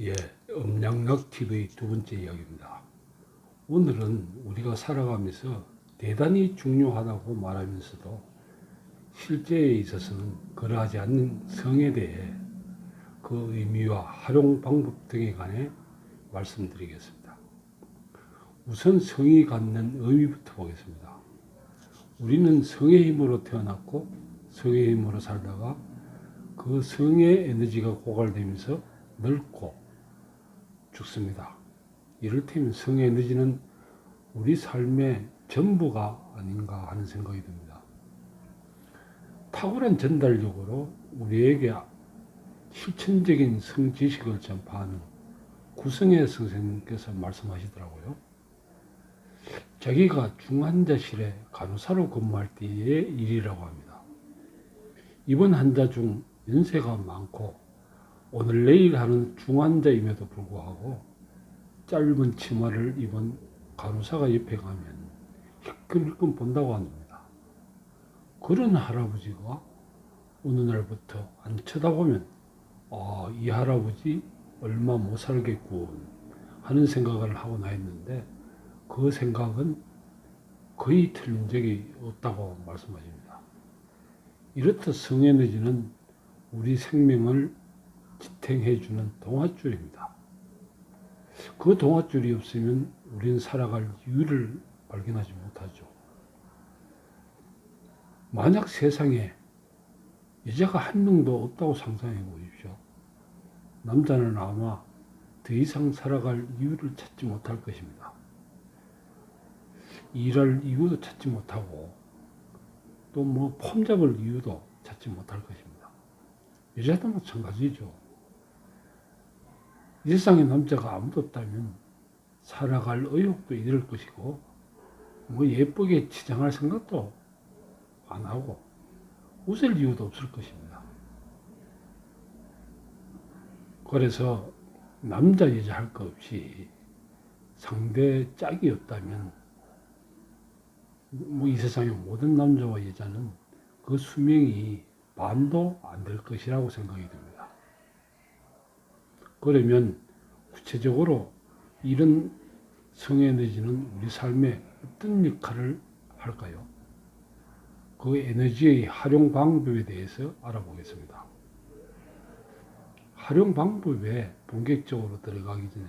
예, 음양력 TV의 두 번째 이야기입니다. 오늘은 우리가 살아가면서 대단히 중요하다고 말하면서도 실제에 있어서는 그러하지 않는 성에 대해 그 의미와 활용 방법 등에 관해 말씀드리겠습니다. 우선 성이 갖는 의미부터 보겠습니다. 우리는 성의 힘으로 태어났고 성의 힘으로 살다가 그 성의 에너지가 고갈되면서 늙고 죽습니다. 이를테면 성의 에너지는 우리 삶의 전부가 아닌가 하는 생각이 듭니다. 탁월한 전달력으로 우리에게 실천적인 성 지식을 전파하는 구성의 선생님께서 말씀하시더라고요. 자기가 중환자실에 간호사로 근무할 때의 일이라고 합니다. 입원 환자 중 연세가 많고 오늘 내일 하는 중환자임에도 불구하고 짧은 치마를 입은 간호사가 옆에 가면 힐끔힐끔 본다고 합니다. 그런 할아버지가 어느 날부터 안 쳐다보면 아, 이 할아버지 얼마 못 살겠군 하는 생각을 하고 나 했는데 그 생각은 거의 틀린 적이 없다고 말씀하십니다. 이렇듯 성에너지는 우리 생명을 지탱해주는 동화줄입니다. 그 동화줄이 없으면 우리는 살아갈 이유를 발견하지 못하죠. 만약 세상에 여자가 한 명도 없다고 상상해 보십시오. 남자는 아마 더 이상 살아갈 이유를 찾지 못할 것입니다. 일할 이유도 찾지 못하고 또 뭐 폼 잡을 이유도 찾지 못할 것입니다. 여자도 마찬가지죠. 이 세상에 남자가 아무도 없다면 살아갈 의욕도 잃을 것이고 뭐 예쁘게 치장할 생각도 안 하고 웃을 이유도 없을 것입니다. 그래서 남자 여자 할 것 없이 상대 짝이 없다면 뭐 이 세상의 모든 남자와 여자는 그 수명이 반도 안 될 것이라고 생각이 듭니다. 그러면 구체적으로 이런 성에너지는 우리 삶에 어떤 역할을 할까요? 그 에너지의 활용 방법에 대해서 알아보겠습니다. 활용 방법에 본격적으로 들어가기 전에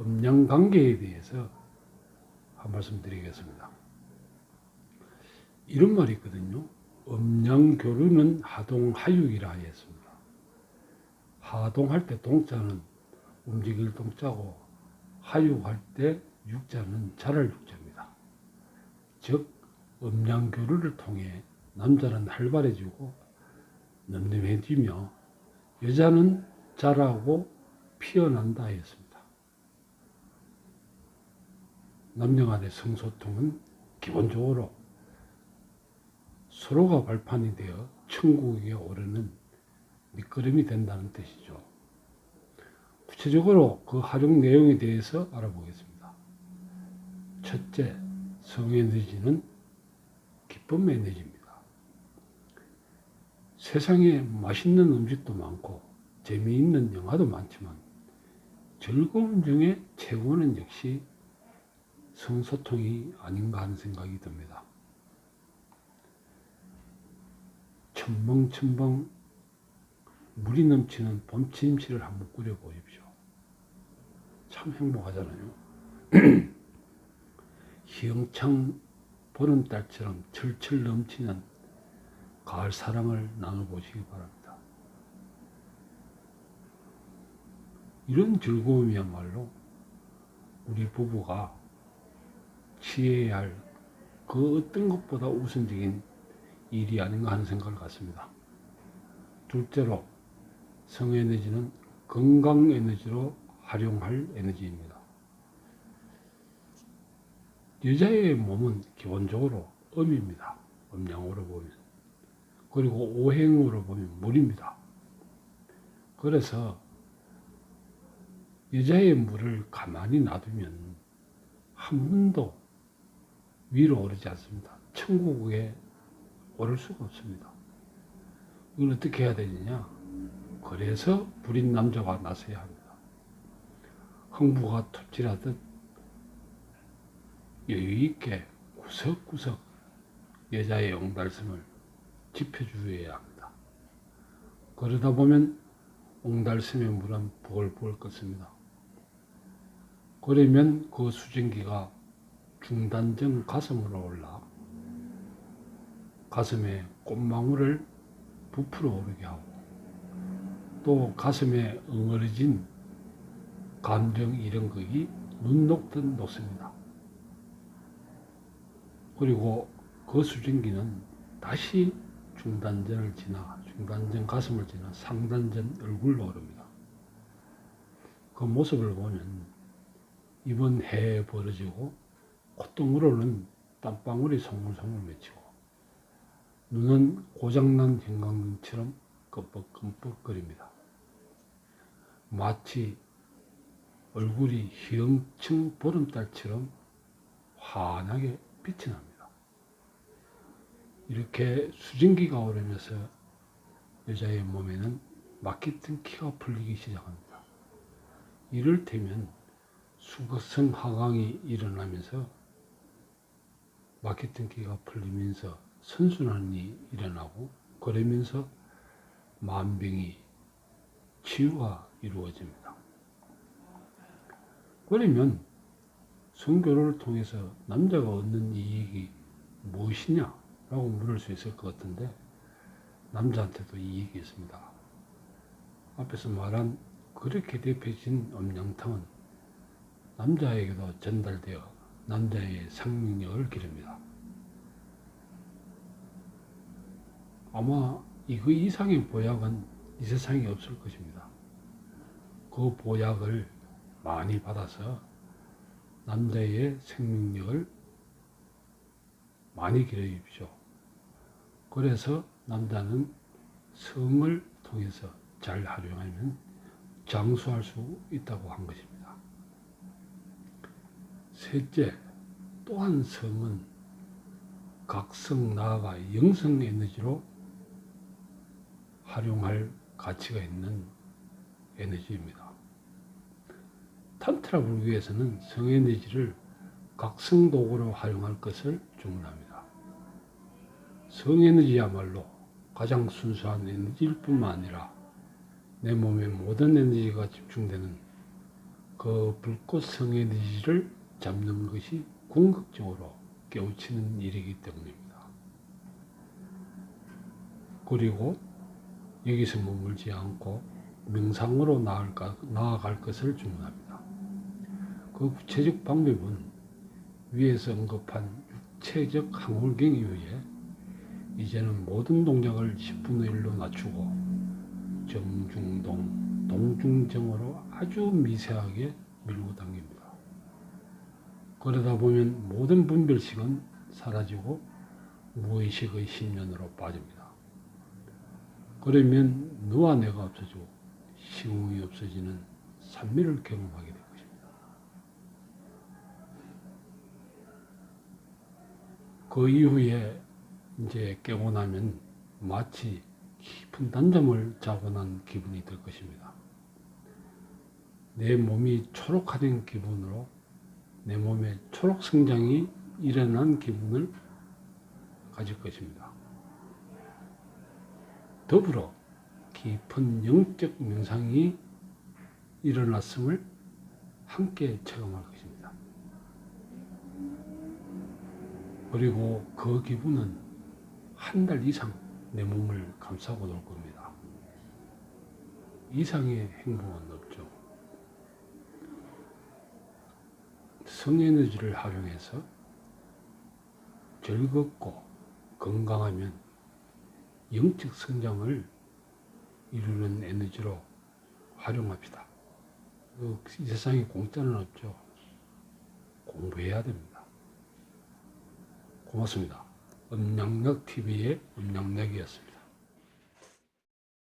음양 관계에 대해서 한 말씀 드리겠습니다. 이런 말이 있거든요. 음양 교류는 하동하육이라 하였습니다. 하동할 때 동자는 움직일 동자고 하육할 때 육자는 자랄 육자입니다. 즉 음양 교류를 통해 남자는 활발해지고 늠름해지며 여자는 자라고 피어난다 했습니다. 남녀 간의 성소통은 기본적으로 서로가 발판이 되어 천국에 오르는 밑거름이 된다는 뜻이죠. 구체적으로 그 활용 내용에 대해서 알아보겠습니다. 첫째, 성에너지는 기쁨 에너지입니다. 세상에 맛있는 음식도 많고 재미있는 영화도 많지만 즐거움 중에 최고는 역시 성소통이 아닌가 하는 생각이 듭니다. 첨벙첨벙 물이 넘치는 봄침실을 한번 꾸려보십시오. 참 행복하잖아요. 희영창 보름달처럼 철철 넘치는 가을 사랑을 나눠보시기 바랍니다. 이런 즐거움이야말로 우리 부부가 취해야 할 그 어떤 것보다 우선적인 일이 아닌가 하는 생각을 갖습니다. 둘째로 성에너지는 건강 에너지로 활용할 에너지입니다. 여자의 몸은 기본적으로 음입니다. 음양으로 보면. 그리고 오행으로 보면 물입니다. 그래서 여자의 물을 가만히 놔두면 한 번도 위로 오르지 않습니다. 천국에 오를 수가 없습니다. 이걸 어떻게 해야 되느냐? 그래서 불인 남자가 나서야 합니다. 흥부가 톱질하듯 여유있게 구석구석 여자의 옹달샘을 짚어주어야 합니다. 그러다 보면 옹달샘의 물은 부글부글 끓습니다. 그러면 그 수증기가 중단전 가슴으로 올라 가슴에 꽃망울을 부풀어 오르게 하고 또 가슴에 엉어려진 감정 이런 것이 눈 녹듯 녹습니다. 그리고 그 수증기는 다시 중단전을 지나 중단전 가슴을 지나 상단전 얼굴로 오릅니다. 그 모습을 보면 이번 해에 벌어지고 콧등으로는 땀방울이 송글송글 맺히고 눈은 고장난 형광등처럼 끔뻑끔뻑거립니다. 마치 얼굴이 희영층 보름달처럼 환하게 빛이 납니다. 이렇게 수증기가 오르면서 여자의 몸에는 막혔던 키가 풀리기 시작합니다. 이를테면 수거성 하강이 일어나면서 막혔던 기가 풀리면서 선순환이 일어나고 그러면서 만병이 치유가 이루어집니다. 그러면 성교를 통해서 남자가 얻는 이익이 무엇이냐 라고 물을 수 있을 것 같은데 남자한테도 이익이 있습니다. 앞에서 말한 그렇게 대표진 음양탕은 남자에게도 전달되어 남자의 생명력을 기릅니다. 아마 이거 이상의 보약은 이 세상에 없을 것입니다. 그 보약을 많이 받아서 남자의 생명력을 많이 기르십시오. 그래서 남자는 성을 통해서 잘 활용하면 장수할 수 있다고 한 것입니다. 셋째, 또한 성은 각성 나아가 영성 에너지로 활용할 가치가 있는 에너지입니다. 탄트라 불교에서는 성에너지를 각성도구로 활용할 것을 주문합니다. 성에너지야말로 가장 순수한 에너지일 뿐만 아니라 내 몸의 모든 에너지가 집중되는 그 불꽃 성에너지를 잡는 것이 궁극적으로 깨우치는 일이기 때문입니다. 그리고 여기서 머물지 않고 명상으로 나아갈 것을 주문합니다. 그 구체적 방법은 위에서 언급한 육체적 항홀경 이후에 이제는 모든 동작을 10분의 1로 낮추고 정중동, 동중정으로 아주 미세하게 밀고 당깁니다. 그러다 보면 모든 분별식은 사라지고 무의식의 신년으로 빠집니다. 그러면 너와 내가 없어지고 시공이 없어지는 산미를 경험하게 될 것입니다. 그 이후에 이제 깨고 나면 마치 깊은 단잠을 자고 난 기분이 들 것입니다. 내 몸이 초록화된 기분으로 내 몸에 초록 성장이 일어난 기분을 가질 것입니다. 더불어 깊은 영적 명상이 일어났음을 함께 체험할 것입니다. 그리고 그 기분은 한 달 이상 내 몸을 감싸고 놀 겁니다. 이상의 행복은 없죠. 성에너지를 활용해서 즐겁고 건강하면 영적 성장을 이루는 에너지로 활용합시다. 이 세상에 공짜는 없죠. 공부해야 됩니다. 고맙습니다. 음양력 TV의 음양력이었습니다.